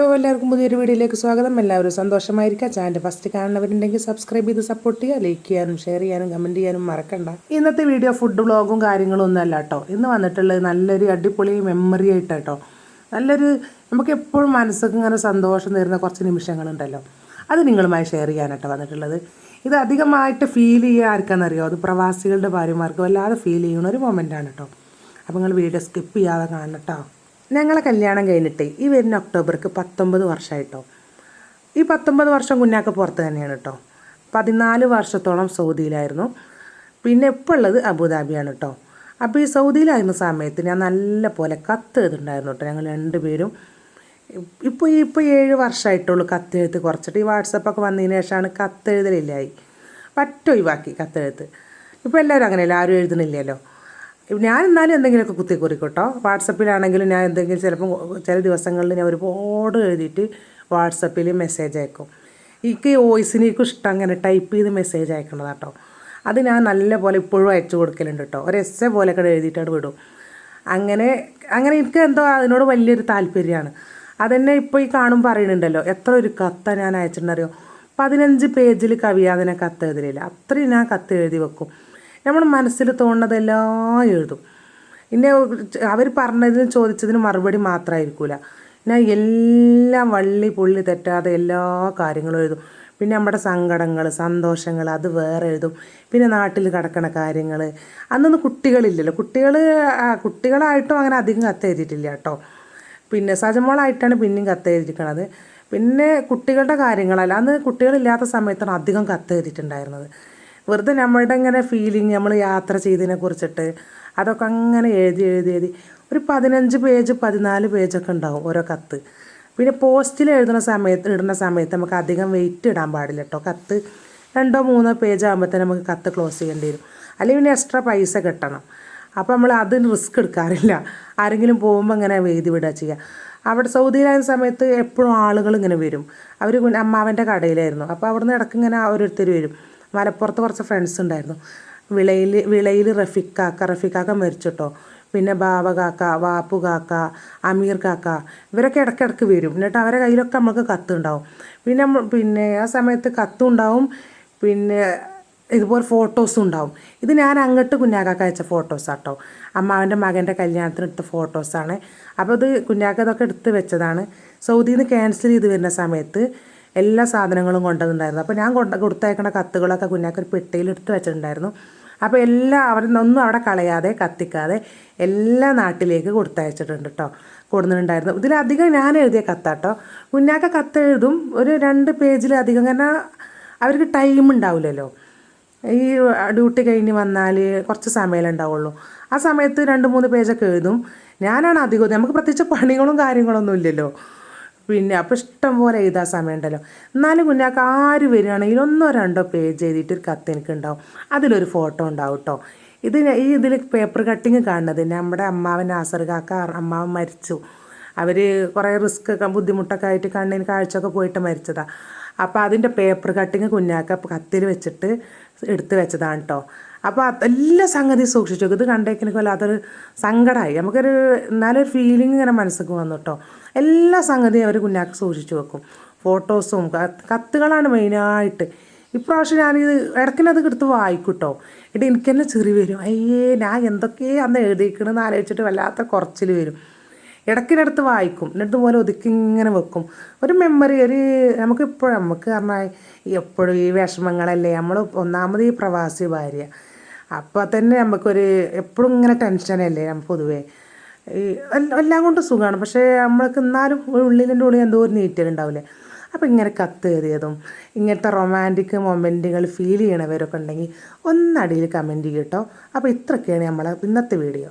Hello എല്ലാവർക്കും പുതിയൊരു വീഡിയോയിലേക്ക് സ്വാഗതം. എല്ലാവരും സന്തോഷമായിരിക്കുക. ചാനൽ ഫസ്റ്റ് കാണുന്നവരുണ്ടെങ്കിൽ സബ്സ്ക്രൈബ് ചെയ്ത് സപ്പോർട്ട് ചെയ്യുക ലൈക്ക് ചെയ്യാനും ഷെയർ ചെയ്യാനും കമന്റ് ചെയ്യാനും മറക്കണ്ട. ഇന്നത്തെ വീഡിയോ ഫുഡ് വ്ളോഗും കാര്യങ്ങളും ഒന്നും അല്ല കേട്ടോ ഇന്ന് വന്നിട്ടുള്ളത് നല്ലൊരു അടിപൊളി മെമ്മറി ആയിട്ട് കേട്ടോ നല്ലൊരു നമുക്ക് എപ്പോഴും മനസ്സൊക്കെ ഇങ്ങനെ സന്തോഷം തരുന്ന കുറച്ച് നിമിഷങ്ങളുണ്ടല്ലോ. അത് നിങ്ങളുമായി ഷെയർ ചെയ്യാനാട്ടോ വന്നിട്ടുള്ളത്. ഇത് അധികമായിട്ട് ഫീൽ ചെയ്യുക ആർക്കാണെന്നറിയോ അത് പ്രവാസികളുടെ ഭാര്യമാർക്ക് വല്ലാതെ ഫീൽ ചെയ്യുന്ന ഒരു മൊമെന്റാണ് കേട്ടോ അപ്പോൾ നിങ്ങൾ വീഡിയോ സ്കിപ്പ് ചെയ്യാതെ കാണണം കേട്ടോ ഞങ്ങളെ കല്യാണം കഴിഞ്ഞിട്ട് ഈ വരുന്ന ഒക്ടോബർക്ക് പത്തൊമ്പത് വർഷമായിട്ടോ ഈ പത്തൊമ്പത് വർഷം കുഞ്ഞാക്ക പുറത്ത് തന്നെയാണ് കേട്ടോ പതിനാല് വർഷത്തോളം സൗദിയിലായിരുന്നു. പിന്നെ ഇപ്പോൾ ഉള്ളത് അബുദാബിയാണ് കേട്ടോ അപ്പോൾ ഈ സൗദിയിലായിരുന്ന സമയത്ത് ഞാൻ നല്ല പോലെ കത്ത് എഴുതുണ്ടായിരുന്നു കേട്ടോ ഞങ്ങൾ രണ്ടുപേരും ഇപ്പോൾ ഈ ഇപ്പോൾ ഏഴ് വർഷമായിട്ടുള്ളൂ കത്ത് എഴുത്ത് കുറച്ചിട്ട്. ഈ വാട്സപ്പൊക്കെ വന്നതിന് ശേഷമാണ് കത്ത് എഴുതലില്ലായി പറ്റ ഒഴിവാക്കി കത്തെഴുത്ത്. ഇപ്പോൾ എല്ലാവരും അങ്ങനെയല്ല? ആരും എഴുതണില്ലല്ലോ ഞാൻ എന്നാലും എന്തെങ്കിലുമൊക്കെ കുത്തി കുറിക്കോട്ടോ വാട്സപ്പിലാണെങ്കിലും ഞാൻ എന്തെങ്കിലും ചിലപ്പം ചില ദിവസങ്ങളിൽ ഞാൻ ഒരുപാട് എഴുതിയിട്ട് വാട്സപ്പിൽ മെസ്സേജ് അയക്കും. എനിക്ക് വോയിസിന് എനിക്ക് ഇഷ്ടം അങ്ങനെ ടൈപ്പ് ചെയ്ത് മെസ്സേജ് അയക്കണതാണ് കേട്ടോ അത് ഞാൻ നല്ല പോലെ ഇപ്പോഴും അയച്ചു കൊടുക്കലുണ്ട് കേട്ടോ ഒരു എസ് എ പോലെയൊക്കെ എഴുതിയിട്ടാണ് വിടും. അങ്ങനെ അങ്ങനെ എനിക്ക് എന്തോ അതിനോട് വലിയൊരു താല്പര്യമാണ്. അതെന്നെ ഇപ്പോൾ ഈ കാണും പറയുന്നുണ്ടല്ലോ എത്ര ഒരു കത്ത ഞാൻ അയച്ചിട്ടുണ്ടറിയോ പതിനഞ്ച് പേജിൽ കവിയാതിനെ കത്ത് എഴുതിയില്ല അത്രയും ഞാൻ കത്ത് എഴുതി വെക്കും. നമ്മൾ മനസ്സിൽ തോന്നുന്നതെല്ലാം എഴുതും. പിന്നെ അവർ പറഞ്ഞതിന് ചോദിച്ചതിന് മറുപടി മാത്രമായിരിക്കില്ല ഞാൻ എല്ലാം വള്ളി പുള്ളി തെറ്റാതെ എല്ലാ കാര്യങ്ങളും എഴുതും. പിന്നെ നമ്മുടെ സങ്കടങ്ങൾ സന്തോഷങ്ങൾ അത് വേറെ എഴുതും. പിന്നെ നാട്ടിൽ കിടക്കണ കാര്യങ്ങൾ അന്നൊന്നും കുട്ടികളില്ലല്ലോ. കുട്ടികൾ കുട്ടികളായിട്ടും അങ്ങനെ അധികം കത്തെഴുതിയിട്ടില്ല കേട്ടോ. പിന്നെ സജമോളായിട്ടാണ് പിന്നെയും കത്തെഴുതിയിരിക്കണത് പിന്നെ കുട്ടികളുടെ കാര്യങ്ങളല്ല. അന്ന് കുട്ടികളില്ലാത്ത സമയത്താണ് അധികം കത്ത് എഴുതിയിട്ടുണ്ടായിരുന്നത്. വെറുതെ നമ്മളുടെ ഇങ്ങനെ ഫീലിംഗ് നമ്മൾ യാത്ര ചെയ്തതിനെ കുറിച്ചിട്ട് അതൊക്കെ അങ്ങനെ എഴുതി എഴുതി എഴുതി. ഒരു പതിനഞ്ച് പേജ് പതിനാല് പേജൊക്കെ ഉണ്ടാവും ഓരോ കത്ത്. പിന്നെ പോസ്റ്റിൽ എഴുതുന്ന സമയത്ത് ഇടുന്ന സമയത്ത് നമുക്ക് അധികം വെയിറ്റ് ഇടാൻ പാടില്ല കേട്ടോ കത്ത് രണ്ടോ മൂന്നോ പേജ് ആകുമ്പോഴത്തേന് നമുക്ക് കത്ത് ക്ലോസ് ചെയ്യേണ്ടി വരും. അല്ലെങ്കിൽ പിന്നെ എക്സ്ട്രാ പൈസ കിട്ടണം. അപ്പോൾ നമ്മൾ അതിന് റിസ്ക് എടുക്കാറില്ല. ആരെങ്കിലും പോകുമ്പോൾ ഇങ്ങനെ എഴുതി വിടുക ചെയ്യുക അവിടെ സൗദിയിലായ സമയത്ത് എപ്പോഴും ആളുകൾ ഇങ്ങനെ വരും. അവർ അമ്മാവന്റെ കടയിലായിരുന്നു. അപ്പോൾ അവിടുന്ന് ഇടയ്ക്ക് ഇങ്ങനെ ഓരോരുത്തർ വരും. മലപ്പുറത്ത് കുറച്ച് ഫ്രണ്ട്സ് ഉണ്ടായിരുന്നു. വിളയിൽ വിളയിൽ റഫീഖ് കാക്ക റഫീഖ് കാക്ക മരിച്ചിട്ടോ. പിന്നെ ബാവ കാക്ക വാപ്പു കാക്ക അമീർ കാക്ക ഇവരൊക്കെ ഇടയ്ക്കിടയ്ക്ക് വരും. എന്നിട്ട് അവരെ കയ്യിലൊക്കെ നമുക്ക് കത്തുണ്ടാവും പിന്നെ പിന്നെ ആ സമയത്ത് കത്തുണ്ടാവും പിന്നെ ഇതുപോലെ ഫോട്ടോസും ഉണ്ടാവും. ഇത് ഞാൻ അങ്ങോട്ട് കുഞ്ഞാക്കാക്ക് അയച്ച ഫോട്ടോസാട്ടോ അമ്മാവന്റെ മകന്റെ കല്യാണത്തിന് എടുത്ത ഫോട്ടോസാണ് അപ്പോൾ ഇത് കുഞ്ഞാക്ക ഇതൊക്കെ എടുത്ത് വെച്ചതാണ്. സൗദിയിൽ നിന്ന് ക്യാൻസൽ ചെയ്ത് വരുന്ന സമയത്ത് എല്ലാ സാധനങ്ങളും കൊണ്ടുവന്നിട്ടുണ്ടായിരുന്നു. അപ്പോൾ ഞാൻ കൊണ്ട് കൊടുത്തേക്കുന്ന കത്തുകളൊക്കെ കുഞ്ഞാക്കൊരു പെട്ടിയിൽ എടുത്ത് വെച്ചിട്ടുണ്ടായിരുന്നു. അപ്പോൾ എല്ലാ അവരൊന്നും അവിടെ കളയാതെ കത്തിക്കാതെ എല്ലാ നാട്ടിലേക്ക് കൊടുത്തയച്ചിട്ടുണ്ട് കേട്ടോ കൊടുത്തിട്ടുണ്ടായിരുന്നു ഇതിലധികം ഞാൻ എഴുതിയ കത്താട്ടോ. കുഞ്ഞാക്ക കത്ത് എഴുതും ഒരു രണ്ട് പേജിലധികം കാരണം അവർക്ക് ടൈം ഉണ്ടാവില്ലല്ലോ. ഈ ഡ്യൂട്ടി കഴിഞ്ഞ് വന്നാൽ കുറച്ച് സമയമേ ഉണ്ടാവുള്ളൂ. ആ സമയത്ത് രണ്ട് മൂന്ന് പേജൊക്കെ എഴുതും. ഞാനാണ് അധികം നമുക്ക് പ്രത്യേകിച്ച് പണികളും കാര്യങ്ങളൊന്നും ഇല്ലല്ലോ. പിന്നെ അപ്പോൾ ഇഷ്ടം പോലെ എഴുതാൻ സമയമുണ്ടല്ലോ. എന്നാലും കുഞ്ഞാക്ക് ആര് വരികയാണെങ്കിലും ഒന്നോ രണ്ടോ പേജ് എഴുതിയിട്ട് ഒരു കത്ത് എനിക്ക് ഉണ്ടാവും അതിലൊരു ഫോട്ടോ ഉണ്ടാവും കേട്ടോ ഇത് ഈ ഇതിൽ പേപ്പർ കട്ടിങ് കാണുന്നത് നമ്മുടെ അമ്മാവൻ നാസർ കാക്ക അമ്മാവൻ മരിച്ചു. അവർ കുറേ റിസ്ക് ഒക്കെ ബുദ്ധിമുട്ടൊക്കെ ആയിട്ട് കണ്ണിന് കാഴ്ചയൊക്കെ പോയിട്ട് മരിച്ചതാണ് അപ്പോൾ അതിന്റെ പേപ്പർ കട്ടിങ് കുഞ്ഞാക്ക കത്തിൽ വെച്ചിട്ട് എടുത്ത് വെച്ചതാണ് കേട്ടോ അപ്പോൾ എല്ലാ സംഗതി സൂക്ഷിച്ചു ഇത് കണ്ടേക്കിനൊക്കെ വല്ലാത്തൊരു സങ്കടമായി നമുക്കൊരു എന്നാലൊരു ഫീലിംഗ് ഇങ്ങനെ മനസ്സിലേക്ക് വന്നു കേട്ടോ എല്ലാ സംഗതിയും അവർ കുഞ്ഞാക്ക് സൂക്ഷിച്ചു വെക്കും. ഫോട്ടോസും കത്തുകളാണ് മെയിനായിട്ട് ഇപ്രാവശ്യം ഞാനിത് ഇടയ്ക്കിനത് എടുത്ത് വായിക്കൂട്ടോ ഇട്ട് എനിക്ക് തന്നെ ചെറിയ വരും. അയ്യേ ഞാൻ എന്തൊക്കെയേ അന്ന് എഴുതിയിക്കണമെന്ന് ആലോചിച്ചിട്ട് വല്ലാത്ത കുറച്ചിൽ വരും. ഇടയ്ക്കിനടുത്ത് വായിക്കും. എന്നിട്ട് പോലെ ഒതുക്കി ഇങ്ങനെ വെക്കും. ഒരു മെമ്മറി ഒരു നമുക്കിപ്പോഴും നമുക്ക് പറഞ്ഞാൽ എപ്പോഴും ഈ വിഷമങ്ങളല്ലേ? നമ്മൾ ഒന്നാമത് ഈ പ്രവാസി ഭാര്യ. അപ്പോൾ തന്നെ നമുക്കൊരു എപ്പോഴും ഇങ്ങനെ ടെൻഷനല്ലേ പൊതുവേ. എല്ലാം കൊണ്ടും സുഖമാണ് പക്ഷേ നമ്മൾക്ക് എന്നാലും ഉള്ളിലിന്റെ ഉള്ളിൽ എന്തോ ഒരു നീറ്റലുണ്ടാവില്ലേ അപ്പോൾ ഇങ്ങനെ കത്ത് എഴുതിയതും ഇങ്ങനത്തെ റൊമാന്റിക് മൊമെന്റുകൾ ഫീൽ ചെയ്യണവരൊക്കെ ഉണ്ടെങ്കിൽ ഒന്നടിയിൽ കമന്റ് ചെയ്യട്ടോ അപ്പോൾ ഇത്രയൊക്കെയാണ് നമ്മളെ ഇന്നത്തെ വീഡിയോ